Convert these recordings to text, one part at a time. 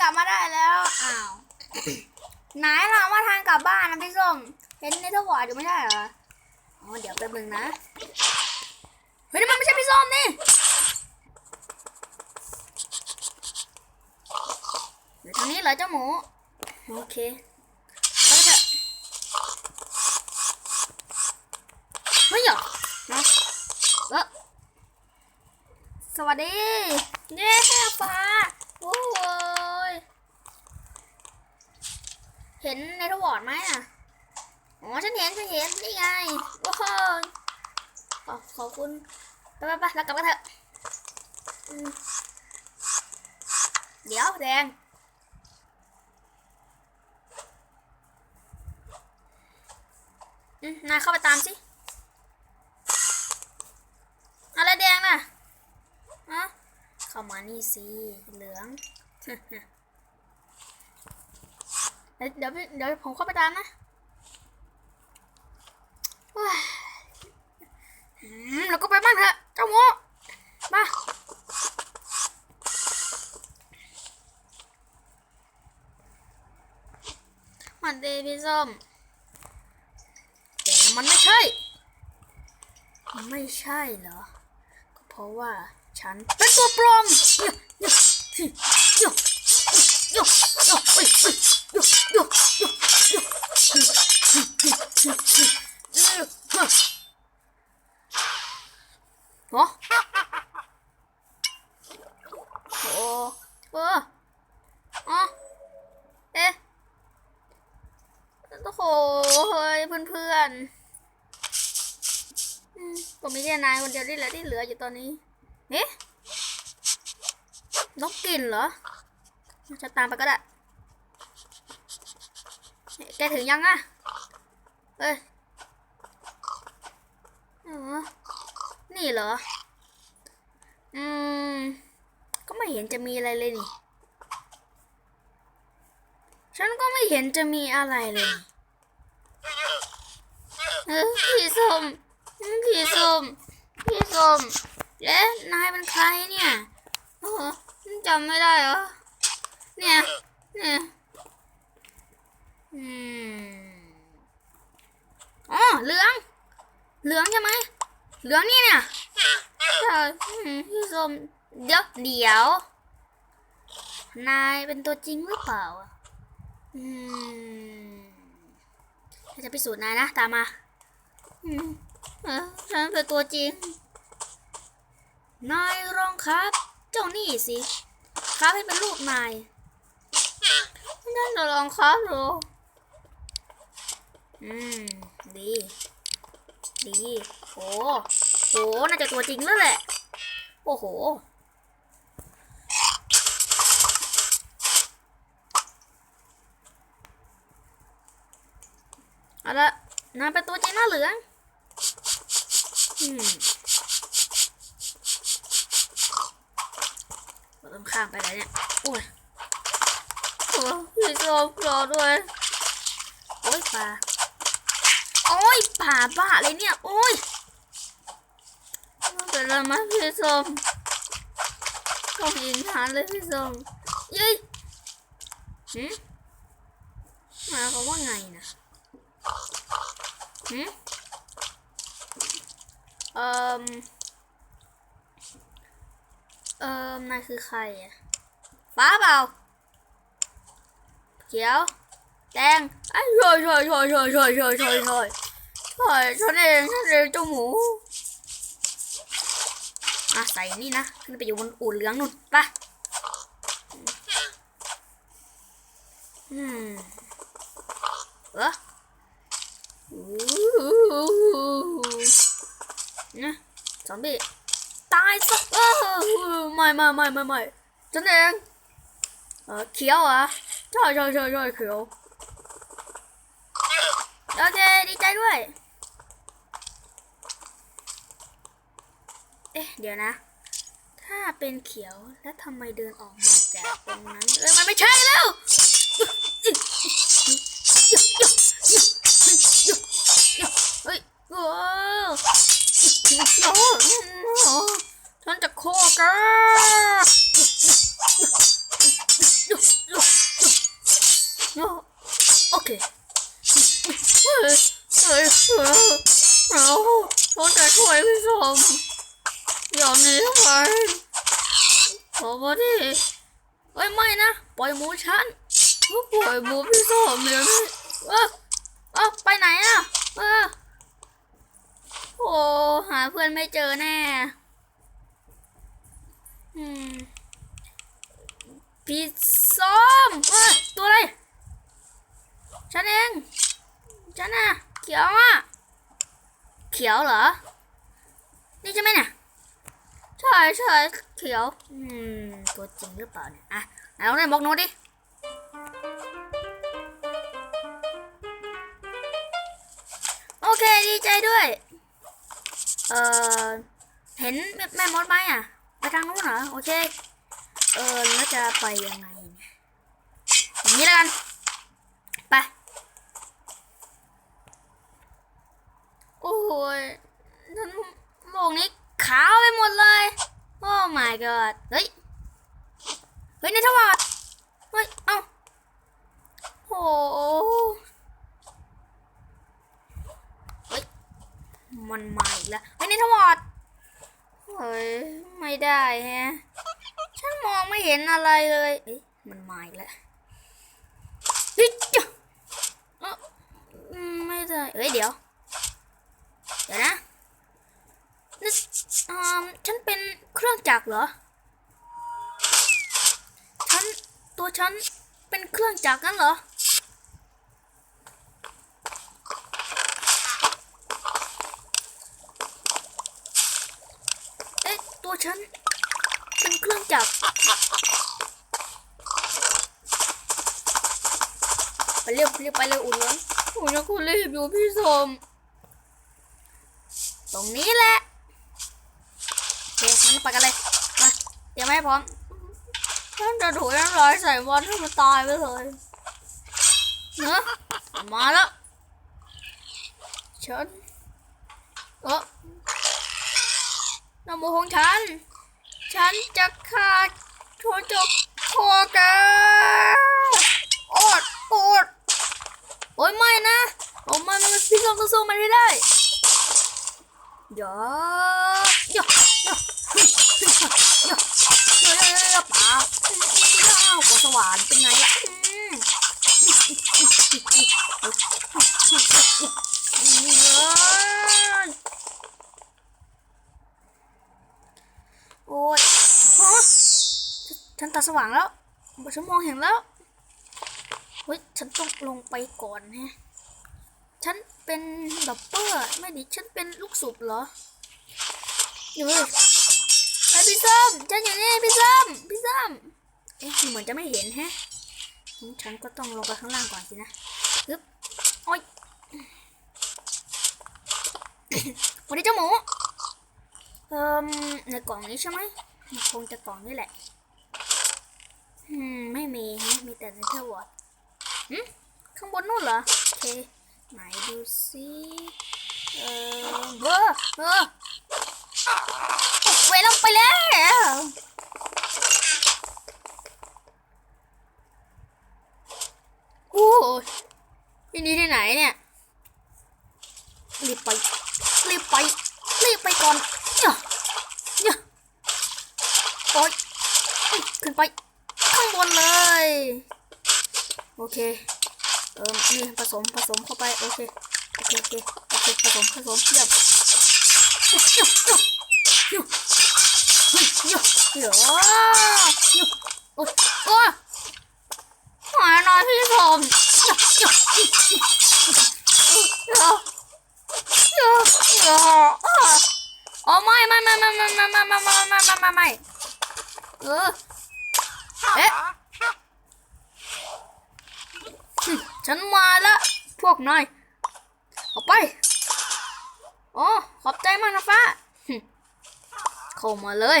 กลับมาได้แล้ว อ้าว ไหนเราว่าทางกลับบ้านนะพี่ส้มเห็นในทวารอยู่ไม่ใช่เหรอ อ๋อ เดี๋ยวแป๊บนึงนะ เฮ้ยนี่มันไม่ใช่พี่ส้มนี่เดี๋ยวทางนี้เหรอเจ้าหมู โอเคไปเถอะเฮ้ยเหรอนะเออสวัสดี เย้ฟ้า โอ้ย เห็นในทวอร์ดไหมอะ อ๋อ ฉันเห็น ฉันเห็น นี่ไง โอ้โหขอบขอบคุณ ไปไปไปแล้วกลับกันเถอะ เดี๋ยวแดง นายเข้าไปตามสิอะไรแดงน่ะอะเข้ามานี่สิ เหลือง เดี๋ยวเดี๋ยวผมเข้าไปตามนะว้ายอืมเราก็ไปบ้านเถอะเจ้าโมมามันเดีพี่ส้มแต่มันไม่ใช่ ไม่ใช่เหรอ ก็เพราะว่าฉันเป็นตัวปลอมโยโยโยโยโยเอ้ยเอ้ยโย โยโยโยโอ้โอ้โอ้อ๋อเอ๊ะโอ้โหเฮ้ยเพื่อนๆอืมก็มีแค่นายคนเดียวนี่แหละที่เหลืออยู่ตอนนี้เอ๊ะนกกินเหรอจะตามไปก็ได้ แกถึงยังอะเอ้ยอ๋อนี่เหรอ อืม ก็ไม่เห็นจะมีอะไรเลยนี่ ฉันก็ไม่เห็นจะมีอะไรเลย เออพี่ส้มพี่ส้มพี่ส้มเอ๊ะนายเป็นใครเนี่ยโอ้โหจำไม่ได้เหรอ เนี่ย เนี่ย อืม อ๋อ เหลือง เหลืองใช่ไหมเหลืองนี่เนี่ยพี่ส้มเดี๋ยวเดี๋ยว นายเป็นตัวจริงหรือเปล่าอืมจะพิสูจน์นายนะ ตามมาอืมฉันเป็นตัวจริง นายลองครับ เจ้านี่สิ ครับให้เป็นรูปนายนั่นจะลองครับดูอืม ดี ดี โห โห น่าจะตัวจริงแล้วแหละ โอ้โห เอาละนาเป็นตัวจริงแล้วเหลืองอืมเราต้องข้ามไปแล้วเนี่ย โอ้ยโอ้ยชอบรอด้วย โอ้ยป่า โอ้ยป่าบ้าเลยเนี่ย โอ้ยเป็นอะไรไหมพี่ส้มต้องยิงทานเลยพี่ส้มย้ยหืมมายควาว่าไงนะหืมเอ่มเอ่มนายคือใครอะฟ้าเปล่าเขียว แดงไอ้ช่วยช่วยช่วยช่วยช่วยช่วยช่วยช่วยช่วยฉันเองฉันเองเจ้าหมูอะใส่นี่นะขึ้นไปอยู่บนอู่เหลืองนู่นไปอืมเอออู้นะซอมบี้ตายซะเออไม่ไม่ไม่ไม่ไม่ฉันเองเออเขียวอะใช่ใช่ใช่ใช่เขียว ดีใจด้วย เอ๊ะ เดี๋ยวนะ ถ้าเป็นเขียวแล้วทำไมเดินออกมาจากตรงนั้นเอ้ยมันไม่ใช่แล้วเฮ้ยโอ้โอ้ฉันจะโคกัน ขอมาดิเอ้ยไม่นะ ปล่อยหมูฉันปล่อยหมูพี่ส้มเดี๋ยวนี้เออเออไปไหนอะเออโอ้หาเพื่อนไม่เจอแน่อืมพี่ส้มเอ้ยตัวอะไร ฉันเอง ฉันน่ะ เขียวอะ เขียวเหรอ นี่ใช่ไหมเนี่ย ใช่ใช่เขียว อืม ตัวจริงหรือเปล่าเนี่ยอะไหนลองเล่นบอกโน้ตดิโอเคดีใจด้วย เออเห็นแม่แม่มดไหมอะ ไปทางนู้นเหรอ โอเค เออแล้วจะไปยังไงเนี่ยอย่างนี้แล้วกัน ไป โอ้ยฉันโลกนี้ ขาวไปหมดเลย โอ้ my god เฮ้ย เฮ้ยในทวารเฮ้ย เอ้าโอ้เฮ้ย มันมาอีกแล้วเฮ้ยในทวารเฮ้ย ไม่ได้ฮะ ฉันมองไม่เห็นอะไรเลยเอ้ย มันมาอีกแล้วเฮ้ยจ้ะไม่ได้เฮ้ย เดี๋ยว เดี๋ยวนะ นี่อ่าฉันเป็นเครื่องจักรเหรอ ฉันตัวฉันเป็นเครื่องจักรกันเหรอ เอ๊ะ ตัวฉันเป็นเครื่องจักร ไปเร็วเร็วไปเร็วอุ่นเลยอุ่นยังคุณรีบอยู่พี่สมตรงนี้แหละโอเคงั้น ไปกันเลย มาเตรียมให้พร้อมฉันจะถูน้ำลายใส่บอลให้มันตายไปเลยเนอะมาแล้วฉันเออน้ำมูกของฉัน ฉันจะขาดโทรจบคอแกโอดโอดโอ้ยไม่นะโอ้ไม่มันพี่ส้มต้องสู้มันให้ได้เดี๋ยวเดี๋ยวเดี๋ยวเดี๋ยวเดี๋ยวเดี๋ยว เดี๋ยวเดี๋าอ้าวกดสว่านเป็นไงล่ะอืมโอ้ยฉันตาสว่างแล้วฉันมองเห็นแล้ว เฮ้ย ฉันต้องลงไปก่อนฮะ ฉันเป็นดับเบิลไม่ดิ ฉันเป็นลูกสูบเหรออยู่เลย พี่ส้มฉันอยู่นี่พี่ส้มพี่ส้มเอ๊ะเหมือนจะไม่เห็นแฮะฉันก็ต้องลงไปข้างล่างก่อนสินะฮึบโอ้ยวันนี้เจ้าหมูเอ่มในกล่องนี้ใช่ไหมคงจะกล่องนี้แหละอืมไม่มีฮะมีแต่ในเทอร์วอร์ดหืมข้างบนนู่นเหรอโอเคไหนดูสิเออเออเออ เวลงไปแล้วโอ้ยที่นี่ที่ไหนเนี่ย รีบไป รีบไป รีบไปก่อนเนี่ยเนี่ยโอ๊ยขึ้นไป ข้างบนเลย โอเค เออนี่ผสม ผสมเข้าไป โอเค โอเค โอเค ผสม ผสมเยี่ยม เยี่ยมเยี่ยมเยี่ยมเยี่ยมเยี่ยมเยี่ยมโอ้ยโอ้ยหายหน่อยพี่ผมเยี่ยมเยี่ยมเยี่ยมเยี่ยมเยี่ยมเยี่ยมอ๋อไม่ไม่ไม่ไม่ไม่ไม่ไม่ไม่ไม่ไม่ไม่ไม่เออเอ๊ะฉันมาแล้วพวกนายออกไป อ๋อขอบใจมากนะฟ้าเข้ามาเลย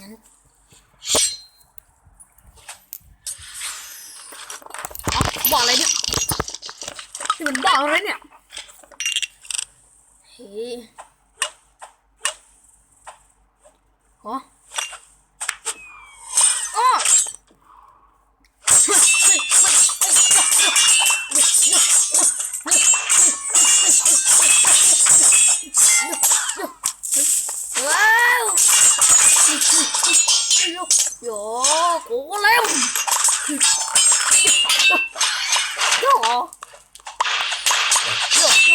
งั้นบอกอะไรเนี่ยนี่มันบอกอะไรเนี่ยเฮ้ยโอ้อ้อ โยโย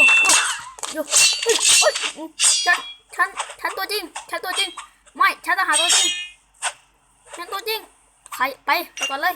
โยเฮ้ยโอ๊ยฉันฉันฉันตัวจริงฉันตัวจริง ไม่ฉันจะหาตัวจริงฉันตัวจริงไปไปไปก่อนเลย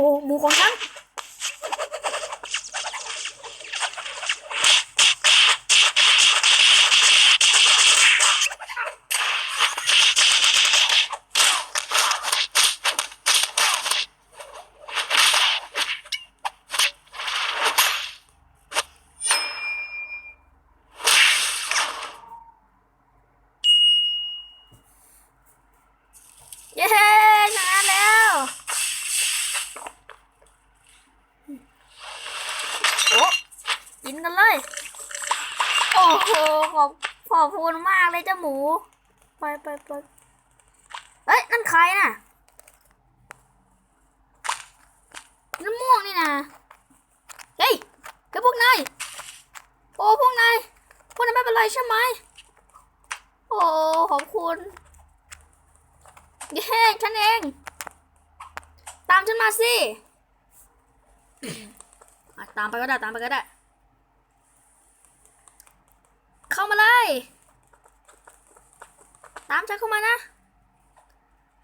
โอ้โหหมูของฉัน เย้ชนะแล้ว โอ้กินกันเลย โอ้โห ข อบขอบคุณมากเลยเจ้าหมู ไปไปไปเอ้ย นั่นใครน่ะน้ำม่วงนี่นะเฮ้ยเฮ้ยพวกนาย โอ้ พวกนาย พวกนายไม่เป็นไรใช่ไหม โอ้ ขอบคุณเย้ฉันเอง ตามฉันมาสิ ตามไปก็ได้ ตามไปก็ได้ เข้ามาเลย ตามฉันเข้ามานะ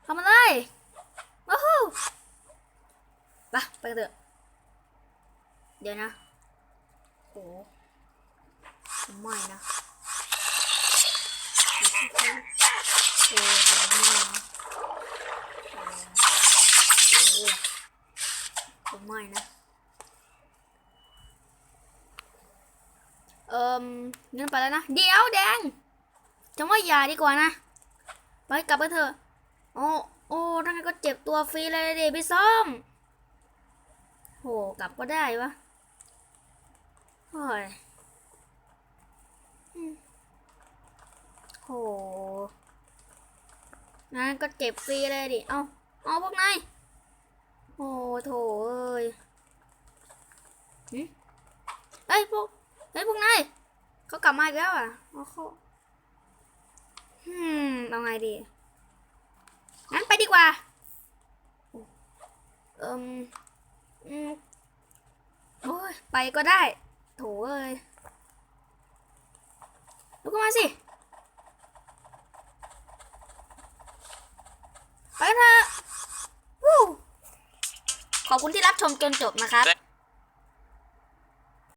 เข้ามาเลยว้าวไปไปกันเถอะ เดี๋ยวนะโอ้ไม่นะโอ้ไม่นะผมไม่นะ เอิมงั้นไปแล้วนะ เดี๋ยวแดงจะว่าอย่าดีกว่านะ ไปกลับไปเถอะ โอ้โอ้ทั้งนั้นก็เจ็บตัวฟรีเลยเดพี่ส้มโหกลับก็ได้วะโอ้ยโหงั้นก็เจ็บฟรีเลยดิ เอาเอาพวกนายโอ้โถเอ้ยเอ้ยพวก ฮ้ยพวกนายเขากลับมาอีกแล้วอะเอาเขาฮึมเอาไงดี งั้นไปดีกว่า เอิมอืมโอ้ยไปก็ได้ โถเอ้ยลุกขึ้นมาสิ ไปนเถอะวู้ขอบคุณที่รับชมจนจบนะครับ